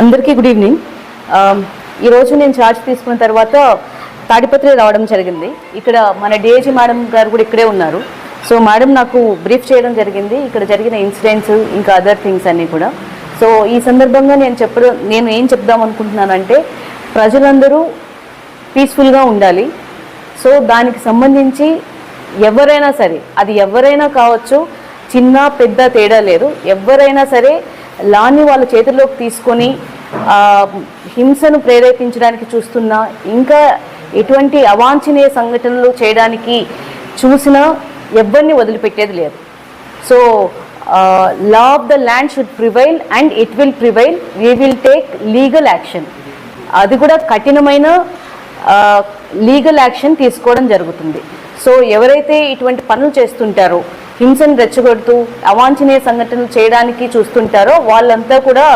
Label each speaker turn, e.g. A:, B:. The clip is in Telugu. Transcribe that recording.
A: అందరికీ గుడ్ ఈవినింగ్. ఈరోజు నేను ఛార్జ్ తీసుకున్న తర్వాత తాడిపత్రి రావడం జరిగింది. ఇక్కడ మన డిఏజీ మేడం గారు కూడా ఇక్కడే ఉన్నారు. సో మేడం నాకు బ్రీఫ్ చేయడం జరిగింది. ఇక్కడ జరిగిన ఇన్సిడెంట్స్ ఇంకా అదర్ థింగ్స్ అన్నీ కూడా. సో ఈ సందర్భంగా నేను చెప్పడం నేను ఏం చెప్దాం అనుకుంటున్నానంటే ప్రజలందరూ పీస్ఫుల్గా ఉండాలి. సో దానికి సంబంధించి ఎవరైనా సరే అది ఎవరైనా కావచ్చు చిన్న పెద్ద తేడా లేదు. ఎవరైనా సరే లాని వాళ్ళ చేతుల్లోకి తీసుకొని హింసను ప్రేరేపించడానికి చూస్తున్నా ఇంకా ఎటువంటి అవాంఛనీయ సంఘటనలు చేయడానికి చూసినా ఎవరిని వదిలిపెట్టేది లేదు. So law of the land should prevail and it will prevail we will take legal action అది కూడా కఠినమైన లీగల్ యాక్షన్ తీసుకోవడం జరుగుతుంది. సో ఎవరైతే ఇటువంటి పనులు చేస్తుంటారో హింసను రెచ్చగొడుతూ అవాంఛనీయ సంఘటనలు చేయడానికి చూస్తుంటారో వాళ్ళంతా కూడా